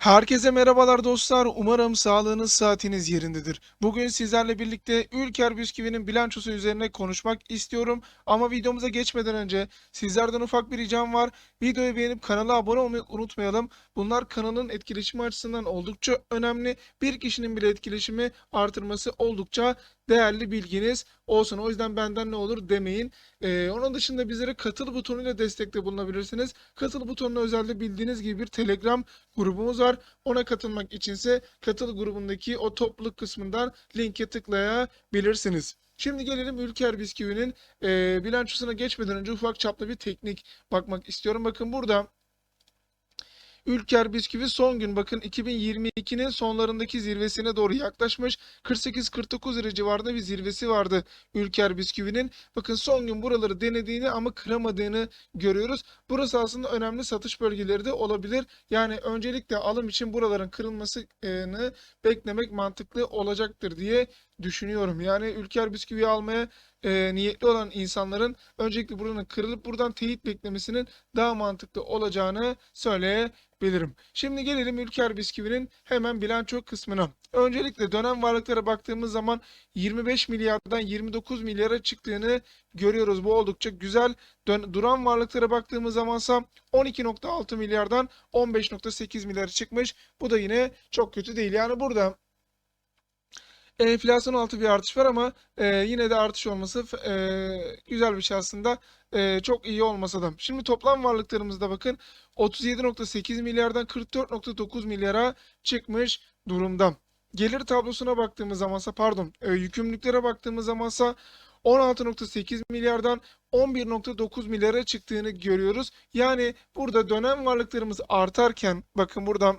Herkese merhabalar dostlar. Umarım sağlığınız, saatiniz yerindedir. Bugün sizlerle birlikte Ülker Bisküvi'nin bilançosu üzerine konuşmak istiyorum. Ama videomuza geçmeden önce sizlerden ufak bir ricam var. Videoyu beğenip kanala abone olmayı unutmayalım. Bunlar kanalın etkileşimi açısından oldukça önemli. Bir kişinin bile etkileşimi artırması oldukça değerli bilginiz olsun. O yüzden benden ne olur demeyin. Ee, onun dışında bizlere katıl butonuyla destekte bulunabilirsiniz. Katıl butonuna özelde bildiğiniz gibi bir Telegram grubumuz var. Ona katılmak içinse katıl grubundaki o topluluk kısmından linke tıklayabilirsiniz. Şimdi gelelim Ülker Bisküvi'nin e, bilançosuna geçmeden önce ufak çaplı bir teknik bakmak istiyorum. Bakın burada Ülker Bisküvi son gün bakın 2022'nin sonlarındaki zirvesine doğru yaklaşmış. 48-49 lira civarında bir zirvesi vardı Ülker Bisküvi'nin. Bakın son gün buraları denediğini ama kıramadığını görüyoruz. Burası aslında önemli satış bölgeleri de olabilir. Yani öncelikle alım için buraların kırılmasını beklemek mantıklı olacaktır diye düşünüyorum. Yani Ülker Bisküvi almaya e, niyetli olan insanların öncelikle buranın kırılıp buradan teyit beklemesinin daha mantıklı olacağını söyleyebilirim. Şimdi gelelim Ülker Bisküvi'nin hemen bilanço kısmına. Öncelikle dönem varlıklara baktığımız zaman 25 milyardan 29 milyara çıktığını görüyoruz. Bu oldukça güzel. Dön duran varlıklara baktığımız zamansa 12.6 milyardan 15.8 milyara çıkmış. Bu da yine çok kötü değil. Yani burada enflasyon altı bir artış var ama e, yine de artış olması e, güzel bir şey aslında. E, çok iyi olmasa da. Şimdi toplam varlıklarımızda bakın 37.8 milyardan 44.9 milyara çıkmış durumda. Gelir tablosuna baktığımız zamansa pardon e, yükümlülüklere baktığımız zamansa 16.8 milyardan 11.9 milyara çıktığını görüyoruz. Yani burada dönem varlıklarımız artarken bakın burada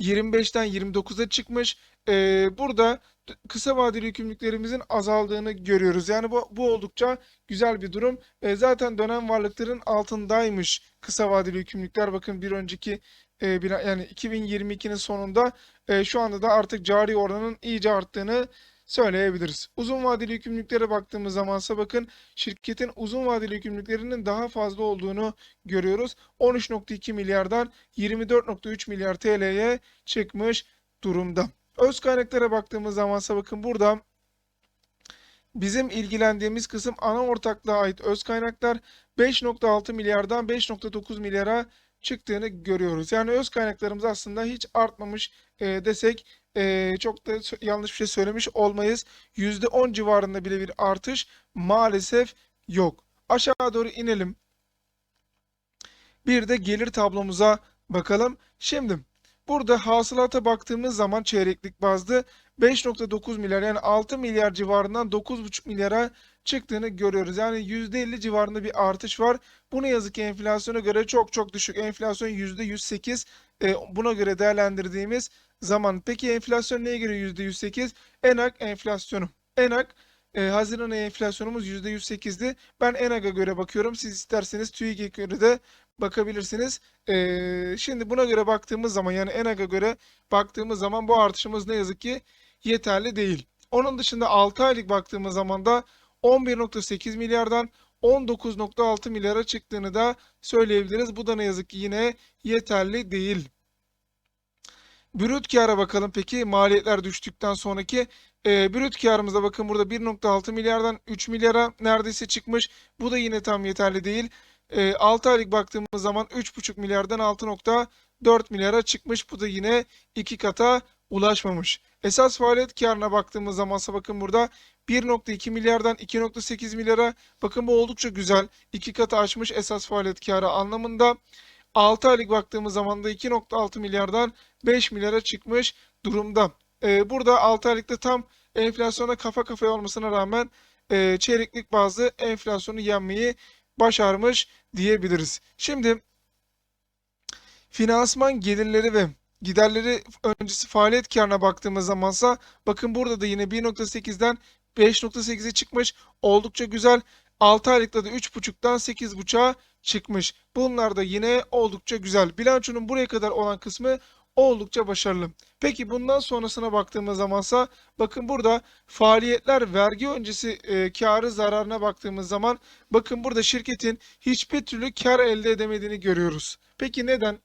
25'ten 29'a çıkmış. Ee, burada kısa vadeli yükümlülüklerimizin azaldığını görüyoruz. Yani bu, bu oldukça güzel bir durum. Ee, zaten dönem varlıkların altındaymış kısa vadeli yükümlülükler. Bakın bir önceki e, bir, yani 2022'nin sonunda e, şu anda da artık cari oranın iyice arttığını söyleyebiliriz. Uzun vadeli yükümlülüklere baktığımız zamansa bakın şirketin uzun vadeli yükümlülüklerinin daha fazla olduğunu görüyoruz. 13.2 milyardan 24.3 milyar TL'ye çıkmış durumda. Öz kaynaklara baktığımız zamansa bakın burada bizim ilgilendiğimiz kısım ana ortaklığa ait öz kaynaklar 5.6 milyardan 5.9 milyara çıktığını görüyoruz. Yani öz kaynaklarımız aslında hiç artmamış e, desek e, çok da yanlış bir şey söylemiş olmayız. %10 civarında bile bir artış maalesef yok. Aşağı doğru inelim. Bir de gelir tablomuza bakalım. Şimdi burada hasılata baktığımız zaman çeyreklik bazda 5.9 milyar yani 6 milyar civarından 9.5 milyara çıktığını görüyoruz. Yani %50 civarında bir artış var. Bu ne yazık ki enflasyona göre çok çok düşük. Enflasyon %108. E, buna göre değerlendirdiğimiz zaman. Peki enflasyon neye göre %108? ENAK enflasyonu. ENAK e, Haziran ayı enflasyonumuz %108'di. Ben ENAG'a göre bakıyorum. Siz isterseniz TÜİK'e göre de bakabilirsiniz. E, şimdi buna göre baktığımız zaman yani ENAG'a göre baktığımız zaman bu artışımız ne yazık ki yeterli değil. Onun dışında 6 aylık baktığımız zaman da 11.8 milyardan 19.6 milyara çıktığını da söyleyebiliriz. Bu da ne yazık ki yine yeterli değil. Brüt kâra bakalım peki maliyetler düştükten sonraki e, brüt kârımıza bakın burada 1.6 milyardan 3 milyara neredeyse çıkmış. Bu da yine tam yeterli değil. E, 6 aylık baktığımız zaman 3.5 milyardan 6.4 milyara çıkmış. Bu da yine 2 kata ulaşmamış. Esas faaliyet karına baktığımız zaman bakın burada 1.2 milyardan 2.8 milyara bakın bu oldukça güzel. 2 katı aşmış esas faaliyet karı anlamında. 6 aylık baktığımız zaman da 2.6 milyardan 5 milyara çıkmış durumda. Ee, burada 6 aylıkta tam enflasyona kafa kafaya olmasına rağmen e, çeyreklik bazı enflasyonu yenmeyi başarmış diyebiliriz. Şimdi finansman gelirleri ve giderleri öncesi faaliyet karına baktığımız zamansa bakın burada da yine 1.8'den 5.8'e çıkmış. Oldukça güzel. 6 aylıkta da 3.5'dan 8.5'a çıkmış. Bunlar da yine oldukça güzel. Bilançonun buraya kadar olan kısmı oldukça başarılı. Peki bundan sonrasına baktığımız zamansa bakın burada faaliyetler vergi öncesi e, karı zararına baktığımız zaman bakın burada şirketin hiçbir türlü kar elde edemediğini görüyoruz. Peki neden?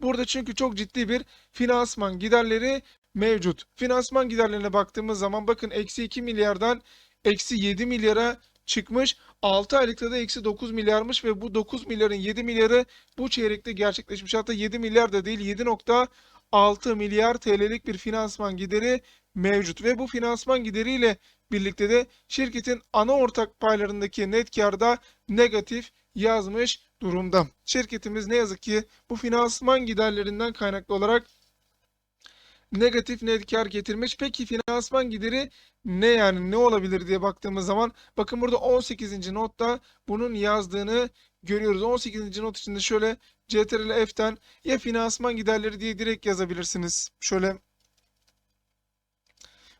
Burada çünkü çok ciddi bir finansman giderleri mevcut. Finansman giderlerine baktığımız zaman bakın eksi 2 milyardan eksi 7 milyara çıkmış. 6 aylıkta da eksi 9 milyarmış ve bu 9 milyarın 7 milyarı bu çeyrekte gerçekleşmiş. Hatta 7 milyar da değil 7.6 milyar TL'lik bir finansman gideri mevcut ve bu finansman gideriyle birlikte de şirketin ana ortak paylarındaki net karda negatif yazmış durumda. Şirketimiz ne yazık ki bu finansman giderlerinden kaynaklı olarak negatif net kar getirmiş. Peki finansman gideri ne yani ne olabilir diye baktığımız zaman bakın burada 18. notta bunun yazdığını görüyoruz. 18. not içinde şöyle CTRL F'ten ya finansman giderleri diye direkt yazabilirsiniz. Şöyle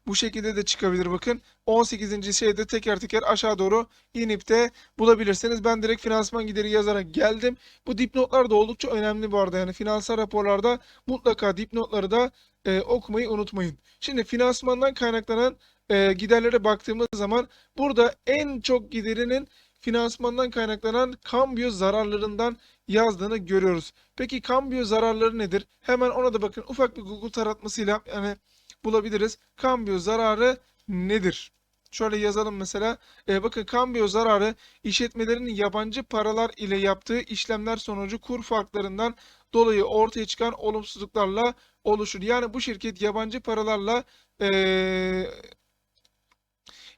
bu şekilde de çıkabilir bakın. 18. şeyde teker teker aşağı doğru inip de bulabilirsiniz. Ben direkt finansman gideri yazarak geldim. Bu dipnotlar da oldukça önemli bu arada. Yani finansal raporlarda mutlaka dipnotları da e, okumayı unutmayın. Şimdi finansmandan kaynaklanan e, giderlere baktığımız zaman burada en çok giderinin finansmandan kaynaklanan kambiyo zararlarından yazdığını görüyoruz. Peki kambiyo zararları nedir? Hemen ona da bakın ufak bir Google taratmasıyla yani bulabiliriz. Kambiyo zararı nedir? Şöyle yazalım mesela. E, bakın kambiyo zararı işletmelerin yabancı paralar ile yaptığı işlemler sonucu kur farklarından dolayı ortaya çıkan olumsuzluklarla oluşur. Yani bu şirket yabancı paralarla e,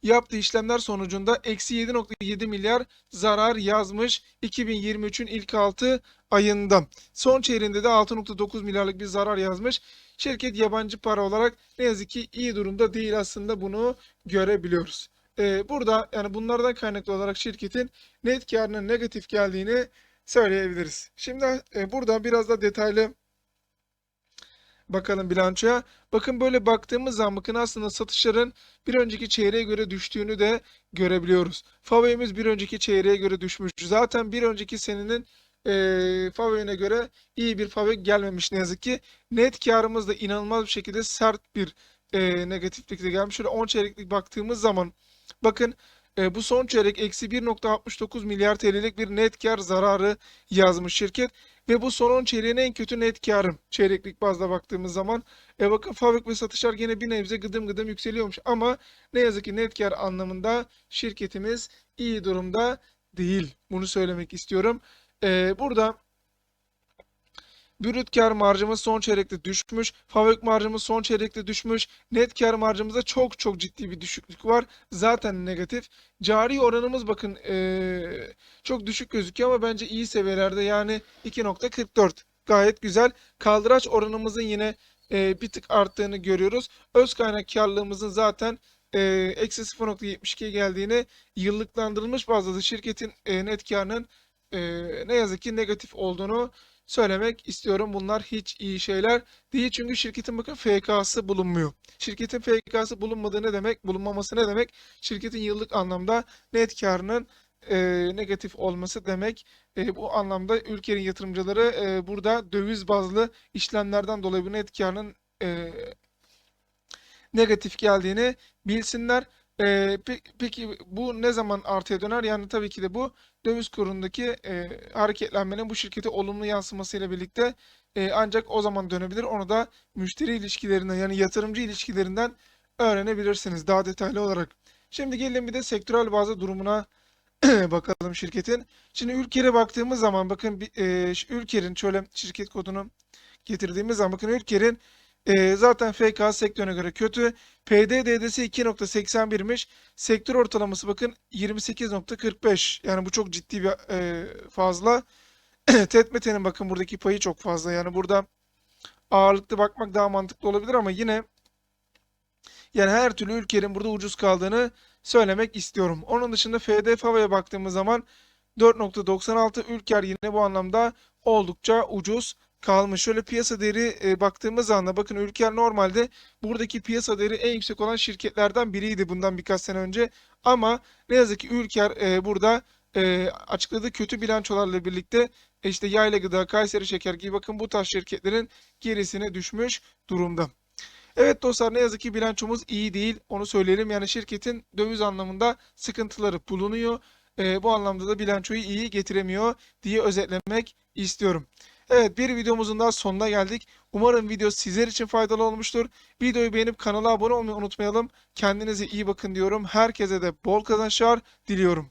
yaptığı işlemler sonucunda eksi 7.7 milyar zarar yazmış 2023'ün ilk 6 ayında. Son çeyreğinde de 6.9 milyarlık bir zarar yazmış. Şirket yabancı para olarak ne yazık ki iyi durumda değil aslında bunu görebiliyoruz. Ee, burada yani bunlardan kaynaklı olarak şirketin net karının negatif geldiğini söyleyebiliriz. Şimdi e, burada biraz da detaylı bakalım bilançoya. Bakın böyle baktığımız zaman bakın aslında satışların bir önceki çeyreğe göre düştüğünü de görebiliyoruz. Favori'miz bir önceki çeyreğe göre düşmüş. Zaten bir önceki senenin e, Favori'ne göre iyi bir Favori gelmemiş ne yazık ki. Net karımız da inanılmaz bir şekilde sert bir e, negatiflikte gelmiş. Şöyle 10 çeyreklik baktığımız zaman bakın e, bu son çeyrek eksi 1.69 milyar TL'lik bir net kar zararı yazmış şirket. Ve bu son 10 çeyreğin en kötü net karı çeyreklik bazda baktığımız zaman. E bakın fabrik ve satışlar gene bir nebze gıdım gıdım yükseliyormuş. Ama ne yazık ki net kar anlamında şirketimiz iyi durumda değil. Bunu söylemek istiyorum. E, burada Brüt kar marjımız son çeyrekte düşmüş. Fabrik marjımız son çeyrekte düşmüş. Net kar marjımızda çok çok ciddi bir düşüklük var. Zaten negatif. Cari oranımız bakın ee, çok düşük gözüküyor ama bence iyi seviyelerde. Yani 2.44 gayet güzel. Kaldıraç oranımızın yine e, bir tık arttığını görüyoruz. Öz kaynak karlılığımızın zaten eksi 0.72 geldiğini yıllıklandırılmış bazda da şirketin e, net karının e, ne yazık ki negatif olduğunu söylemek istiyorum. Bunlar hiç iyi şeyler değil. Çünkü şirketin bakın FK'sı bulunmuyor. Şirketin FK'sı bulunmadığı ne demek? Bulunmaması ne demek? Şirketin yıllık anlamda net karının e, negatif olması demek. E, bu anlamda ülkenin yatırımcıları e, burada döviz bazlı işlemlerden dolayı bu net karının e, negatif geldiğini bilsinler. Ee, peki, peki bu ne zaman artıya döner? Yani tabii ki de bu döviz kurundaki e, hareketlenmenin bu şirkete olumlu yansımasıyla birlikte e, ancak o zaman dönebilir. Onu da müşteri ilişkilerinden yani yatırımcı ilişkilerinden öğrenebilirsiniz daha detaylı olarak. Şimdi gelin bir de sektörel bazı durumuna bakalım şirketin. Şimdi Ülker'e baktığımız zaman bakın e, Ülker'in şöyle şirket kodunu getirdiğimiz zaman bakın Ülker'in e, zaten FK sektörüne göre kötü. PDD'si 2.81'miş. Sektör ortalaması bakın 28.45. Yani bu çok ciddi bir e, fazla. Tetmete'nin bakın buradaki payı çok fazla. Yani burada ağırlıklı bakmak daha mantıklı olabilir ama yine yani her türlü ülkenin burada ucuz kaldığını söylemek istiyorum. Onun dışında FD Fava'ya baktığımız zaman 4.96 Ülker yine bu anlamda oldukça ucuz kalmış. Şöyle piyasa değeri e, baktığımız anda bakın Ülker normalde buradaki piyasa değeri en yüksek olan şirketlerden biriydi bundan birkaç sene önce. Ama ne yazık ki Ülker e, burada e, açıkladığı kötü bilançolarla birlikte e, işte Yayla Gıda, Kayseri Şeker gibi bakın bu tarz şirketlerin gerisine düşmüş durumda. Evet dostlar ne yazık ki bilançomuz iyi değil. Onu söyleyelim. Yani şirketin döviz anlamında sıkıntıları bulunuyor. E, bu anlamda da bilançoyu iyi getiremiyor diye özetlemek istiyorum. Evet bir videomuzun daha sonuna geldik. Umarım video sizler için faydalı olmuştur. Videoyu beğenip kanala abone olmayı unutmayalım. Kendinize iyi bakın diyorum. Herkese de bol kazançlar diliyorum.